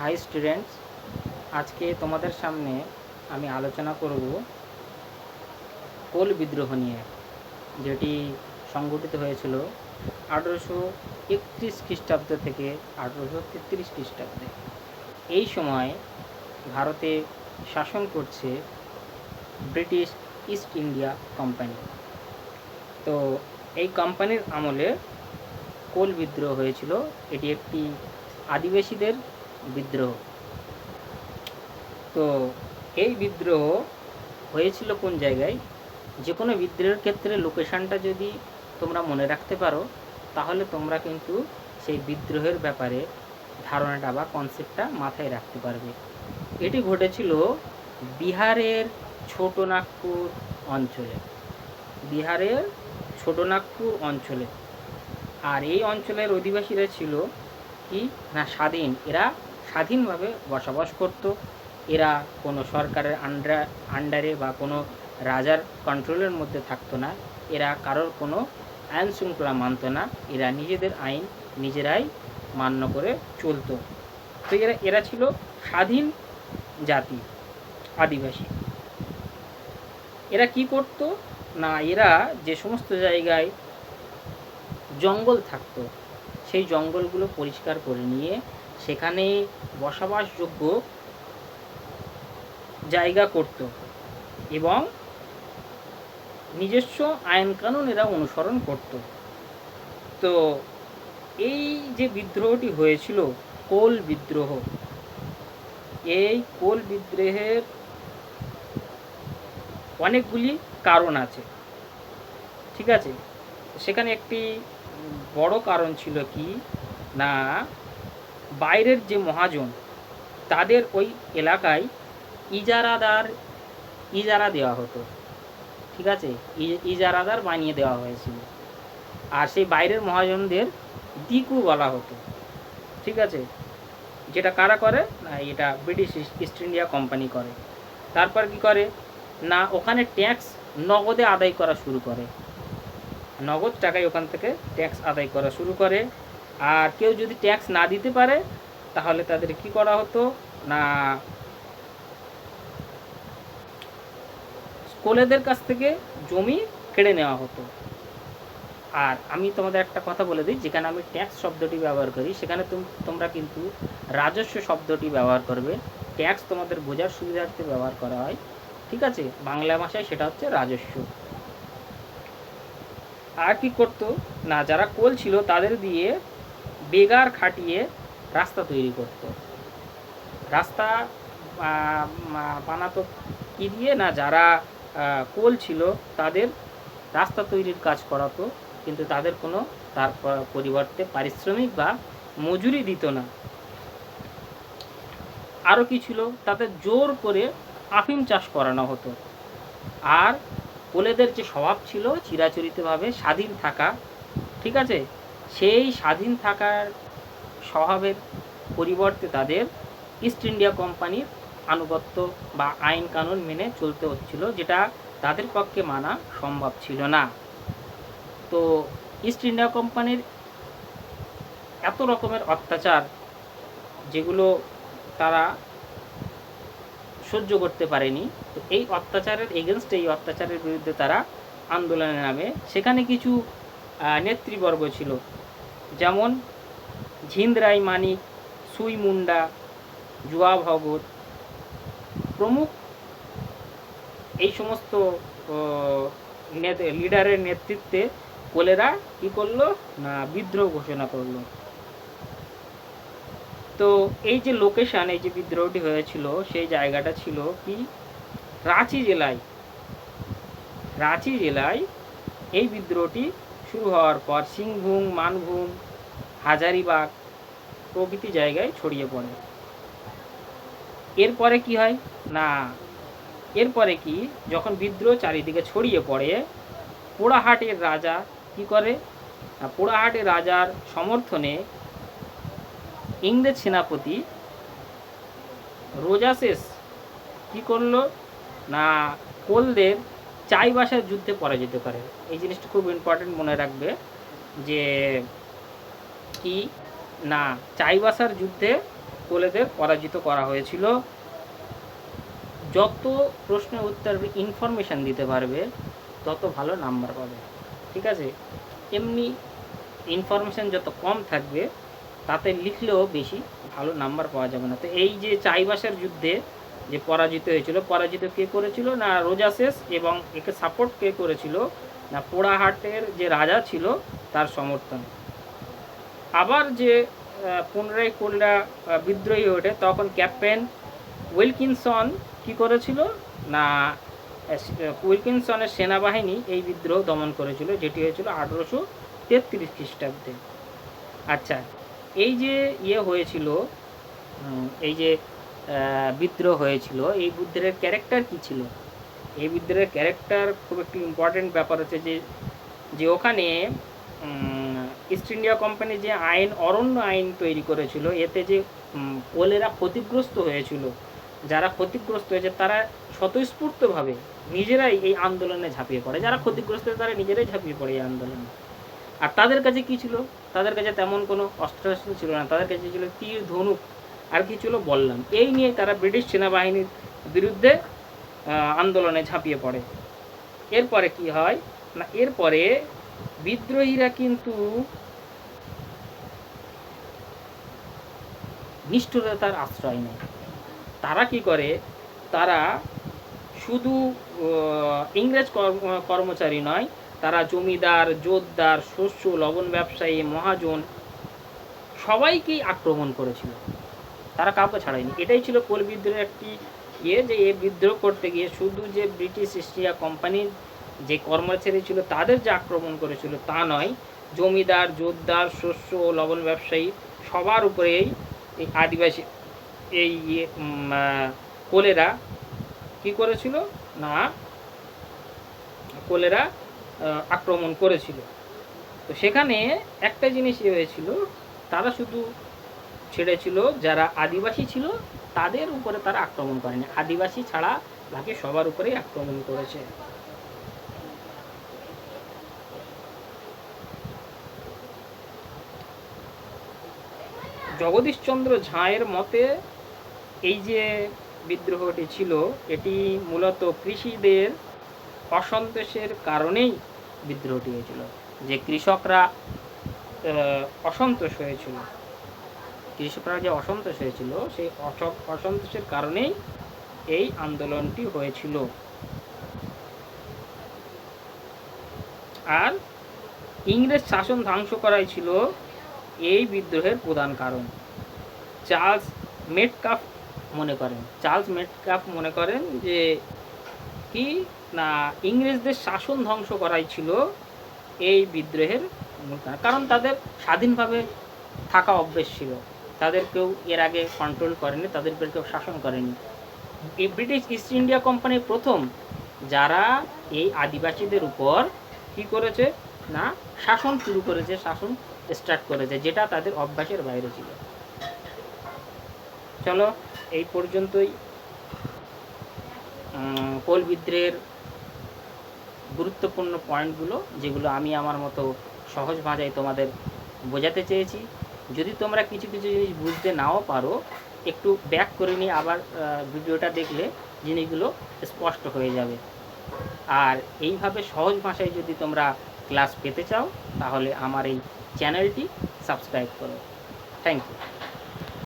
High students, আজকে তোমাদের সামনে আমি আলোচনা করব কোল বিদ্রোহ নিয়ে, যেটি সংগঠিত হয়েছিল আঠেরোশো একত্রিশ খ্রিস্টাব্দ থেকে আঠেরোশো তেত্রিশ খ্রিস্টাব্দে। এই সময় ভারতে শাসন করছে ব্রিটিশ ইস্ট ইন্ডিয়া কোম্পানি। তো এই কোম্পানির আমলে কোল বিদ্রোহ হয়েছিল। এটি একটি আদিবাসীদের বিদ্রোহ। তো এই বিদ্রোহ হয়েছিল কোন জায়গায়? যে কোনো বিদ্রোহের ক্ষেত্রে লোকেশানটা যদি তোমরা মনে রাখতে পারো, তাহলে তোমরা কিন্তু সেই বিদ্রোহের ব্যাপারে ধারণাটা বা কনসেপ্টটা মাথায় রাখতে পারবে। এটি ঘটেছিল বিহারের ছোটনাগপুর অঞ্চলে। বিহারের ছোটনাগপুর অঞ্চলে। আর এই অঞ্চলের অধিবাসীরা ছিল কি? না, স্বাধীন। এরা স্বাধীনভাবে বসবাস করত। এরা কোনো সরকারের আন্ডার আন্ডারে বা কোনো রাজার কন্ট্রোলের মধ্যে থাকতো না। এরা কারোর কোনো আইন শৃঙ্খলা মানত না। এরা নিজেদের আইন নিজেরাই মান্য করে চলতো। তো এরা এরা ছিল স্বাধীন জাতি, আদিবাসী। এরা কি করত? না, এরা যে সমস্ত জায়গায় জঙ্গল থাকতো, সেই জঙ্গলগুলো পরিষ্কার করে নিয়ে সেখানে বসবাসযোগ্য জায়গা করত এবং নিজস্ব আইন কানুন এরা অনুসরণ করত। তো এই যে বিদ্রোহটি হয়েছিল, কোল বিদ্রোহ, এই কোল বিদ্রোহের অনেকগুলি কারণ আছে। ঠিক আছে? সেখানে একটি বড় কারণ ছিল কি? না বাইরের যে মহাজন, তাদের ওই এলাকায় ইজারাদার, ইজারা দেওয়া হতো। ঠিক আছে? ইজারাদার বানিয়ে দেওয়া হয়েছিল। আর সেই বাইরের মহাজনদের দিকু বলা হতো। ঠিক আছে? যেটা কারা করে? না, এটা ব্রিটিশ ইস্ট ইন্ডিয়া কোম্পানি করে। তারপর কি করে? না, ওখানে ট্যাক্স নগদে আদায় করা শুরু করে। নগদ টাকায় ওখান থেকে ট্যাক্স আদায় করা শুরু করে। আর কেউ যদি ট্যাক্স না দিতে পারে, তাহলে তাদের কি করা হতো? না কোলেদের কাছ থেকে জমি কেড়ে নেওয়া হতো। আর আমি তোমাদের একটা কথা বলে দিই, যেখানে আমি ট্যাক্স শব্দটি ব্যবহার করি, সেখানে তোমরা কিন্তু রাজস্ব শব্দটি ব্যবহার করবে। ট্যাক্স তোমাদের বোঝার সুবিধার্থে ব্যবহার করা হয়, ঠিক আছে? বাংলা ভাষায় সেটা হচ্ছে রাজস্ব। আর কি করতো? না, যারা কোল ছিল তাদের দিয়ে বেগার খাটিয়ে রাস্তা তৈরি করত। রাস্তা বানাতো কি দিয়ে না যারা কোল ছিল তাদের রাস্তা তৈরির কাজ করাতো, কিন্তু তাদের কোনো তার পরিবর্তে পারিশ্রমিক বা মজুরি দিত না। আরও কি ছিল? তাদের জোর করে আফিম চাষ করানো হতো। আর কোলেদের যে স্বভাব ছিল, চিরাচরিতভাবে স্বাধীন থাকা, ঠিক আছে? সেই স্বাধীন থাকার স্বভাবের পরিবর্তে তাদের ইস্ট ইন্ডিয়া কোম্পানির আনুগত্য বা আইন কানুন মেনে চলতে হচ্ছিল, যেটা তাদের পক্ষে মানা সম্ভব ছিল না। তো ইস্ট ইন্ডিয়া কোম্পানির এত রকমের অত্যাচার যেগুলো তারা সহ্য করতে পারেনি, তো এই অত্যাচারের এগেনস্ট এই অত্যাচারের বিরুদ্ধে তারা আন্দোলনে নামে সেখানে কিছু নেতৃবর্গ ছিল। যেমন ঝিন্দ্রাই মানিক সুই মুন্ডা, জুয়া ভগত। প্রমুখ এই সমস্ত লিডারের নেতৃত্বে কোলেরা কি করল? না, বিদ্রোহ ঘোষণা করল। তো এই যে লোকেশন এই যে বিদ্রোহটি হয়েছিল, সেই জায়গাটা ছিল কি? রাঁচি জেলায়। রাঁচি জেলায় এই বিদ্রোহটি শুরু হওয়ার পর সিংভূম, মানভূম, হাজারিবাগ প্রভৃতি জায়গায় ছড়িয়ে পড়ে। এরপরে কি হয়? না, এরপরে কি? যখন বিদ্রোহ চারিদিকে ছড়িয়ে পড়ে, পোড়াহাটের রাজা কি করে? না, পোড়াহাটের রাজার সমর্থনে ইংরেজ সেনাপতি রোজাসেস কি করল? না, কোলদের চাইবাসার যুদ্ধে পরাজিত করে এই জিনিসটা খুব ইম্পর্টেন্ট মনে রাখবে যে কি? না চাইবাসার যুদ্ধে কোলেদের পরাজিত করা হয়েছিল। যত প্রশ্নের উত্তর ইনফরমেশান দিতে পারবে, তত ভালো নাম্বার পাবে। ঠিক আছে? এমনি ইনফরমেশান যত কম থাকবে, তাতে লিখলেও বেশি ভালো নাম্বার পাওয়া যাবে না। তো এই যে চাইবাসের যুদ্ধে যে পরাজিত হয়েছিল পরাজিত কে করেছিল? না রোজাসেস এবং একে সাপোর্ট কে করেছিল? না পোড়াহাটের যে রাজা ছিল তার সমর্থন। আবার যে পুনরায় আহ, বিদ্রোহী ওঠে তখন ক্যাপ্টেন উইলকিনসন কি করেছিল? না উইলকিনসনের সেনাবাহিনী এই বিদ্রোহ দমন করেছিল যেটি হয়েছিল আঠেরোশো তেত্রিশ খ্রিস্টাব্দে। আচ্ছা এই যে ইয়ে হয়েছিল এই যে বিদ্রোহ হয়েছিল, এই বিদ্রোহের ক্যারেক্টার কি ছিল? এই বিদ্রোহের ক্যারেক্টার খুব একটি ইম্পর্টেন্ট ব্যাপার হচ্ছে যে যে ওখানে ইস্ট ইন্ডিয়া কোম্পানি যে আইন, অরণ্য আইন তৈরি করেছিল, এতে যে পোলেরা ক্ষতিগ্রস্ত হয়েছিল, যারা ক্ষতিগ্রস্ত হয়েছে তারা স্বতঃস্ফূর্তভাবে নিজেরাই এই আন্দোলনে ঝাঁপিয়ে পড়ে, যারা ক্ষতিগ্রস্ত হয়েছে তারা নিজেরাই ঝাঁপিয়ে পড়ে এই আন্দোলনে। আর তাদের কাছে কি ছিল? তাদের কাছে তেমন কোনো অস্ত্রশস্ত্র ছিল না, তাদের কাছে ছিল তীর, ধনুক আর কি ছিল বললাম। এই নিয়ে তারা ব্রিটিশ সেনাবাহিনীর বিরুদ্ধে আন্দোলনে ঝাঁপিয়ে পড়ে। এরপরে কি হয়? না, এরপরে বিদ্রোহীরা কিন্তু নিষ্ঠুরতার আশ্রয় নেয়। তারা কি করে? তারা শুধু ইংরেজ কর্ম- কর্মচারী নয়, তারা জমিদার, জোতদার, শস্য, লবণ ব্যবসায়ী, মহাজন সবাইকেই আক্রমণ করেছিল। তারা কাউকে ছাড়ায়নি। এটাই ছিল কোল বিদ্রোহের একটি ইয়ে যে এ বিদ্রোহ করতে গিয়ে শুধু যে ব্রিটিশ ইস্ট ইন্ডিয়া কোম্পানির যে কর্মচারী ছিল তাদের যে আক্রমণ করেছিল তা নয় জমিদার জোতদার শস্য ও লবণ ব্যবসায়ী সবার উপরেই এই আদিবাসী এই ইয়ে, কোলেরা কি করেছিল? না কোলেরা আক্রমণ করেছিল। তো সেখানে একটা জিনিস এ হয়েছিল তারা শুধু ছেড়েছিল, যারা আদিবাসী ছিল, তাদের উপরে তারা আক্রমণ করেনি। আদিবাসী ছাড়া বাকি সবার উপরেই আক্রমণ করেছে। জগদীশচন্দ্র ঝাঁয়ের মতে, এই যে বিদ্রোহটি ছিল, এটি মূলত কৃষিদের অসন্তোষের কারণেই বিদ্রোহটি হয়েছিল, যে কৃষকরা অসন্তোষ হয়েছিল। কৃষকরা যে অসন্তোষ হয়েছিল, সেই অস- অসন্তোষের কারণেই এই আন্দোলনটি হয়েছিল। আর ইংরেজ শাসন ধ্বংস করাই ছিল এই বিদ্রোহের প্রধান কারণ। চার্লস মেটকাফ মনে করেন, চার্লস মেটকাফ মনে করেন যে কি না ইংরেজদের শাসন ধ্বংস করাই ছিল এই বিদ্রোহের মূল। কারণ। তাদের স্বাধীনভাবে থাকা অভ্যেস ছিল। তাদের কেউ এর আগে কন্ট্রোল করেনি তাদের কেউ শাসন করেনি। এই ব্রিটিশ ইস্ট ইন্ডিয়া কোম্পানি প্রথম যারা এই আদিবাসীদের উপর কি করেছে না, শাসন শুরু করেছে, শাসন স্টার্ট করেছে, যেটা তাদের অভ্যাসের বাইরে ছিল। চলো, এই পর্যন্তই কোল বিদ্রোহের গুরুত্বপূর্ণ পয়েন্টগুলো যেগুলো আমি আমার মতো সহজ ভাষায় তোমাদের বোঝাতে চেয়েছি। যদি তোমরা কিছু কিছু জিনিস বুঝতে নাও পারো, একটু ব্যাক করে নিয়ে আবার ভিডিওটা দেখলে জিনিসগুলো স্পষ্ট হয়ে যাবে। আর এইভাবে সহজ ভাষায় যদি তোমরা ক্লাস পেতে চাও, তাহলে আমার এই চ্যানেলটি সাবস্ক্রাইব করো। Thank you